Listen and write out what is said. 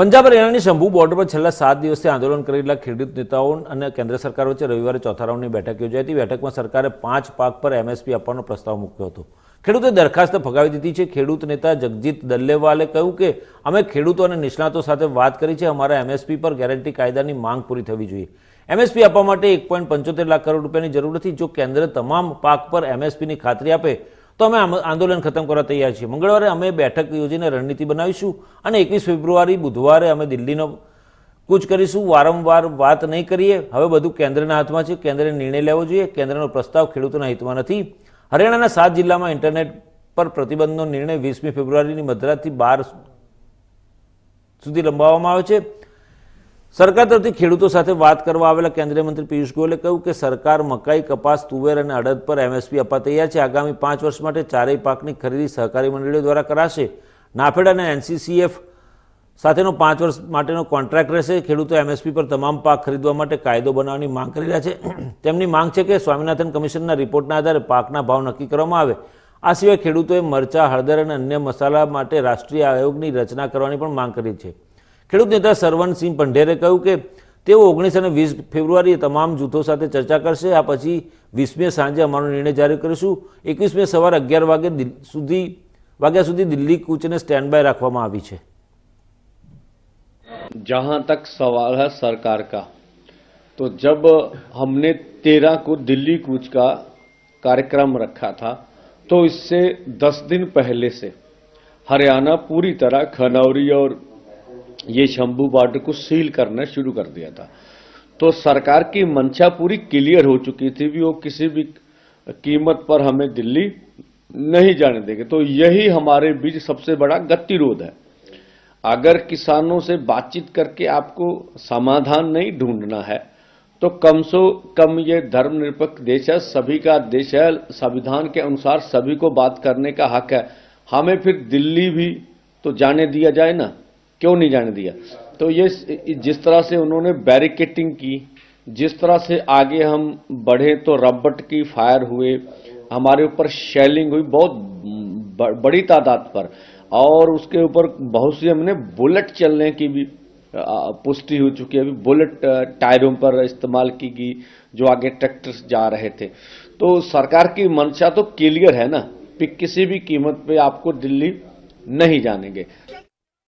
Punjab હરિયાણાની Shambhu border પર છેલ્લા સાત દિવસથી આંદોલન કરેલા ખેડૂત નેતાઓ અને કેન્દ્ર સરકાર વચ્ચે રવિવારે ચોથા રાઉન્ડની બેઠક યોજાઈ હતી. બેઠકમાં સરકારે પાંચ પાક પર એમએસપી આપવાનો પ્રસ્તાવ મૂક્યો હતો. ખેડૂતે દરખાસ્ત ફગાવી દીધી છે. ખેડૂત નેતા જગજીત દલ્લેવાલે કહ્યું કે, અમે ખેડૂતો અને નિષ્ણાતો સાથે વાત કરી છે. અમારા એમએસપી પર ગેરંટી કાયદાની માંગ પૂરી થવી જોઈએ. એમએસપી આપવા માટે એક લાખ કરોડ રૂપિયાની જરૂર નથી. જો કેન્દ્ર તમામ પાક પર એમએસપીની ખાતરી આપે તો અમે આંદોલન ખતમ કરવા તૈયાર છીએ. મંગળવારે અમે બેઠક યોજીને રણનીતિ બનાવીશું અને એકવીસ ફેબ્રુઆરી, બુધવારે અમે દિલ્હીનો કૂચ કરીશું. વારંવાર વાત નહીં કરીએ. હવે બધું કેન્દ્રના હાથમાં છે. કેન્દ્રે નિર્ણય લેવો જોઈએ. કેન્દ્રનો પ્રસ્તાવ ખેડૂતોના હિતમાં નથી. હરિયાણાના સાત જિલ્લામાં ઇન્ટરનેટ પર પ્રતિબંધનો નિર્ણય વીસમી ફેબ્રુઆરીની મધરાતથી બાર સુધી લંબાવવામાં આવે છે. સરકાર તરફથી ખેડૂતો સાથે વાત કરવા આવેલા કેન્દ્રીય મંત્રી પિયુષ ગોયલે કહ્યું કે સરકાર મકાઈ, કપાસ, તુવેર અને અડદ પર એમએસપી આપવા તૈયાર છે. આગામી પાંચ વર્ષ માટે ચારેય પાકની ખરીદી સહકારી મંડળીઓ દ્વારા કરાશે. નાફેડ અને એનસીસીએફ સાથેનો પાંચ વર્ષ માટેનો કોન્ટ્રાક્ટ રહેશે. ખેડૂતો એમએસપી પર તમામ પાક ખરીદવા માટે કાયદો બનાવવાની માંગ કરી રહ્યા છે. તેમની માંગ છે કે સ્વામિનાથન કમિશનના રિપોર્ટના આધારે પાકના ભાવ નક્કી કરવામાં આવે. આ સિવાય ખેડૂતોએ મરચા, હળદર અને અન્ય મસાલા માટે રાષ્ટ્રીય આયોગની રચના કરવાની પણ માંગ કરી છે. ખેડૂત નેતા સરવણસિંહ પંઢેરે કહ્યું કે તેઓ ઓગણીસ અને વીસ ફેબ્રુઆરીએ તમામ જૂથો સાથે ચર્ચા કરશે આ પછી વીસમીએ સાંજે અમારો નિર્ણય જારી કરીશું એકવીસમીએ સવારે અગિયાર વાગે દિલ- સુધી વાગ્યા સુધી દિલ્હી કૂચને સ્ટેન્ડ બાય રાખવામાં આવી છે जहां तक सवाल है सरकार का तो जब हमने तेरह को दिल्ली कूच का कार्यक्रम रखा था तो इससे दस दिन पहले से हरियाणा पूरी तरह खनौरी और ये शंभू बॉर्डर को सील करना शुरू कर दिया था। तो सरकार की मंशा पूरी क्लियर हो चुकी थी भी वो किसी भी कीमत पर हमें दिल्ली नहीं जाने देंगे। तो यही हमारे बीच सबसे बड़ा गतिरोध है। अगर किसानों से बातचीत करके आपको समाधान नहीं ढूंढना है तो कम से कम ये धर्मनिरपेक्ष देश है, सभी का देश है, संविधान के अनुसार सभी को बात करने का हक है। हमें फिर दिल्ली भी तो जाने दिया जाए ना। क्यों नहीं जाने दिया? तो ये जिस तरह से उन्होंने बैरिकेटिंग की, जिस तरह से आगे हम बढ़े तो रबट की फायर हुए, हमारे ऊपर शेलिंग हुई, बहुत बड़ी तादाद पर। और उसके ऊपर बहुत सी हमने बुलेट चलने की भी पुष्टि हो चुकी है। अभी बुलेट टायरों पर इस्तेमाल की गई, जो आगे ट्रैक्टर्स जा रहे थे। तो सरकार की मंशा तो क्लियर है ना? कि किसी भी कीमत पे आपको दिल्ली नहीं जानेंगे।